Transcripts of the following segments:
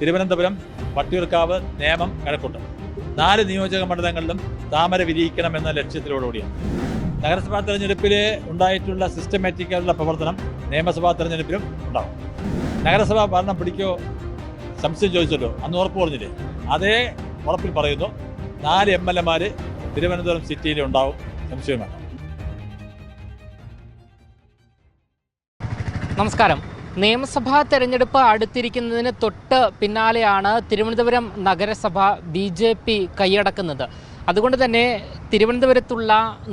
തിരുവനന്തപുരം വട്ടിയൂർക്കാവ് നേമം കഴക്കൂട്ടം. നാല് നിയോജക മണ്ഡലങ്ങളിലും താമര വിരിയിക്കണമെന്ന ലക്ഷ്യത്തിലോടുകൂടിയാണ്. നഗരസഭാ തെരഞ്ഞെടുപ്പിൽ ഉണ്ടായിട്ടുള്ള സിസ്റ്റമാറ്റിക് ആയിട്ടുള്ള പ്രവർത്തനം നിയമസഭാ തെരഞ്ഞെടുപ്പിലും ഉണ്ടാവും. നഗരസഭാ ഭരണം പിടിക്കോ? സംശയം ചോദിച്ചല്ലോ അന്ന് ഉറപ്പ് പറഞ്ഞില്ലേ? അതേ ഉറപ്പിൽ പറയുന്നു. നാല് എം എൽ എമാർ തിരുവനന്തപുരം സിറ്റിയിൽ ഉണ്ടാവും. സംശയം വേണ്ട. നമസ്കാരം. നിയമസഭാ തെരഞ്ഞെടുപ്പ് അടുത്തിരിക്കുന്നതിന് തൊട്ട് പിന്നാലെയാണ് തിരുവനന്തപുരം നഗരസഭ ബി ജെ പി കൈയടക്കുന്നത്. അതുകൊണ്ട് തന്നെ തിരുവനന്തപുരത്തുള്ള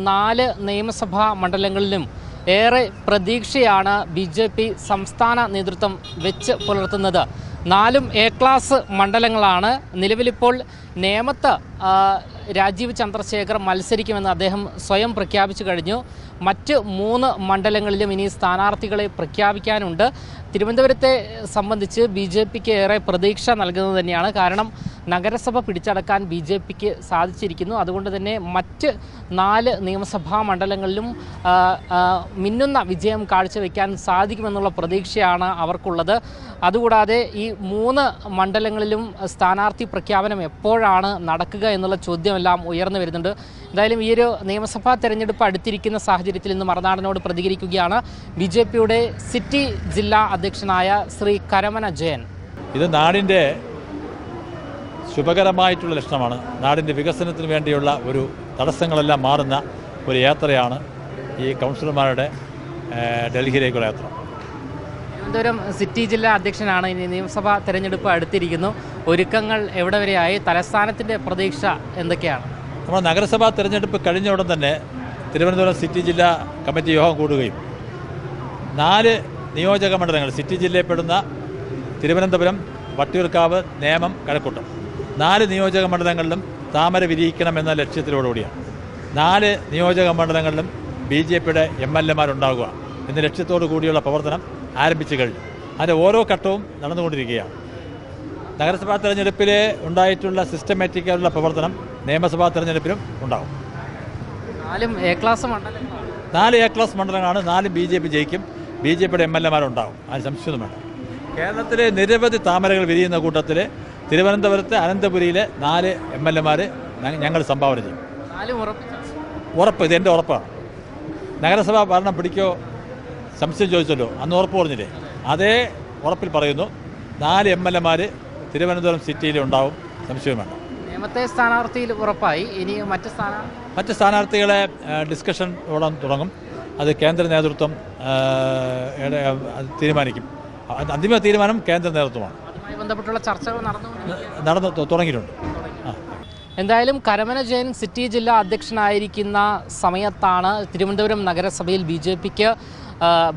നാല് നിയമസഭാ മണ്ഡലങ്ങളിലും ഏറെ പ്രതീക്ഷയാണ് ബി ജെ പി സംസ്ഥാന നേതൃത്വം വെച്ച് പുലർത്തുന്നത്. നാലും എ ക്ലാസ് മണ്ഡലങ്ങളാണ്. നിലവിലിപ്പോൾ നേമത്ത് രാജീവ് ചന്ദ്രശേഖർ മത്സരിക്കുമെന്ന് അദ്ദേഹം സ്വയം പ്രഖ്യാപിച്ചു കഴിഞ്ഞു. മറ്റ് മൂന്ന് മണ്ഡലങ്ങളിലും ഇനി സ്ഥാനാർത്ഥികളെ പ്രഖ്യാപിക്കാനുണ്ട്. തിരുവനന്തപുരത്തെ സംബന്ധിച്ച് ബി ഏറെ പ്രതീക്ഷ നൽകുന്നത് തന്നെയാണ്. കാരണം നഗരസഭ പിടിച്ചടക്കാൻ ബി ജെ പിക്ക് സാധിച്ചിരിക്കുന്നു. അതുകൊണ്ട് തന്നെ മറ്റ് നാല് നിയമസഭാ മണ്ഡലങ്ങളിലും മിന്നുന്ന വിജയം കാഴ്ചവെക്കാൻ സാധിക്കുമെന്നുള്ള പ്രതീക്ഷയാണ് അവർക്കുള്ളത്. അതുകൂടാതെ ഈ മൂന്ന് മണ്ഡലങ്ങളിലും സ്ഥാനാർത്ഥി പ്രഖ്യാപനം എപ്പോഴാണ് നടക്കുക എന്നുള്ള ചോദ്യമെല്ലാം ഉയർന്നു വരുന്നുണ്ട്. എന്തായാലും ഈ ഒരു നിയമസഭാ തെരഞ്ഞെടുപ്പ് അടുത്തിരിക്കുന്ന സാഹചര്യത്തിൽ ഇന്ന് മറുനാടനോട് പ്രതികരിക്കുകയാണ് ബി ജെ പിയുടെ സിറ്റി ജില്ലാ അധ്യക്ഷനായ ശ്രീ കരമന ജയൻ. ഇത് നാടിന്റെ ശുഭകരമായിട്ടുള്ള ലക്ഷണമാണ്. നാടിന്റെ വികസനത്തിന് വേണ്ടിയുള്ള ഒരു തടസ്സങ്ങളെല്ലാം മാറുന്ന ഒരു യാത്രയാണ് ഈ കൗൺസിലർമാരുടെ ഡൽഹിയിലേക്കുള്ള യാത്ര. തിരുവനന്തപുരം സിറ്റി ജില്ലാ അധ്യക്ഷനാണ് ഇനി നിയമസഭാ തെരഞ്ഞെടുപ്പ് അടുത്തിരിക്കുന്നു. ഒരുക്കങ്ങൾ എവിടെ വരെയായി തലസ്ഥാനത്തിന്റെ പ്രതീക്ഷ എന്തൊക്കെയാണ്? നമ്മുടെ നഗരസഭാ തെരഞ്ഞെടുപ്പ് കഴിഞ്ഞ ഉടൻ തന്നെ തിരുവനന്തപുരം സിറ്റി ജില്ലാ കമ്മിറ്റി യോഗം കൂടുകയും. നാല് നിയോജക മണ്ഡലങ്ങൾ സിറ്റി ജില്ലയിൽപ്പെടുന്ന തിരുവനന്തപുരം വട്ടിയൂർക്കാവ് നേമം കഴക്കൂട്ടം. നാല് നിയോജക മണ്ഡലങ്ങളിലും താമര വിരിയിക്കണമെന്ന ലക്ഷ്യത്തിലോടുകൂടിയാണ്. നാല് നിയോജക മണ്ഡലങ്ങളിലും ബി ജെ പിയുടെ എം എൽ എമാരുണ്ടാകുക എന്ന ലക്ഷ്യത്തോടു കൂടിയുള്ള പ്രവർത്തനം ആരംഭിച്ചു കഴിഞ്ഞു. അതിന്റെ ഓരോ ഘട്ടവും നടന്നുകൊണ്ടിരിക്കുകയാണ്. നഗരസഭാ തെരഞ്ഞെടുപ്പിൽ ഉണ്ടായിട്ടുള്ള സിസ്റ്റമാറ്റിക് ആയിട്ടുള്ള പ്രവർത്തനം നിയമസഭാ തെരഞ്ഞെടുപ്പിലും ഉണ്ടാകും നാലും എ ക്ലാസ് മണ്ഡലങ്ങളാണ്. നാല് എ ക്ലാസ് മണ്ഡലങ്ങളാണ് നാല് ബി ജെ പി ജയിക്കും ബി ജെ പിയുടെ എം എൽ എമാരുണ്ടാവും അതിന് സംശയമൊന്നും വേണ്ട കേരളത്തിലെ നിരവധി താമരകൾ വിരിയുന്ന കൂട്ടത്തിൽ തിരുവനന്തപുരത്തെ അനന്തപുരിയിലെ നാല് എം എൽ എമാർ ഞങ്ങൾ സംഭാവന ചെയ്യും. ഉറപ്പ് ഇത് എന്റെ ഉറപ്പാണ് നഗരസഭാ ഭരണം പിടിക്കോ? സംശയം ചോദിച്ചല്ലോ. അന്ന് ഉറപ്പ് പറഞ്ഞില്ലേ? അതേ ഉറപ്പിൽ പറയുന്നു. നാല് എം എൽ എമാർ തിരുവനന്തപുരം സിറ്റിയിൽ ഉണ്ടാവും. സംശയം വേണ്ട. നിയമത്തെ സ്ഥാനാർത്ഥിയിൽ ഉറപ്പായി. ഇനി മറ്റ് സ്ഥാന മറ്റ് സ്ഥാനാർത്ഥികളെ ഡിസ്കഷൻ ഇവിടെ തുടങ്ങും. അത് കേന്ദ്ര നേതൃത്വം തീരുമാനിക്കും. അന്തിമ തീരുമാനം കേന്ദ്ര നേതൃത്വമാണ്. ബന്ധപ്പെട്ടുള്ള ചർച്ചകൾ നടന്നു. നടന്നു. തുടങ്ങിയിട്ടുണ്ട്. എന്തായാലും കരമന ജയൻ സിറ്റി ജില്ലാ അധ്യക്ഷനായിരിക്കുന്ന സമയത്താണ് തിരുവനന്തപുരം നഗരസഭയിൽ ബി ജെ പിക്ക്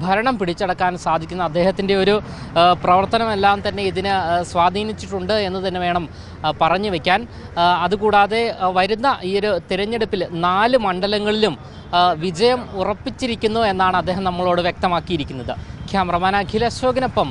ഭരണം പിടിച്ചടക്കാൻ സാധിക്കുന്ന അദ്ദേഹത്തിന്റെ ഒരു പ്രവർത്തനമെല്ലാം തന്നെ ഇതിന് സ്വാധീനിച്ചിട്ടുണ്ട് എന്ന് തന്നെ വേണം പറഞ്ഞു വയ്ക്കാൻ അതുകൂടാതെ വരുന്ന ഈ ഒരു തിരഞ്ഞെടുപ്പിൽ നാല് മണ്ഡലങ്ങളിലും വിജയം ഉറപ്പിച്ചിരിക്കുന്നു എന്നാണ് അദ്ദേഹം നമ്മളോട് വ്യക്തമാക്കിയിരിക്കുന്നത്. ക്യാമറമാൻ അഖിൽ അശോകിനൊപ്പം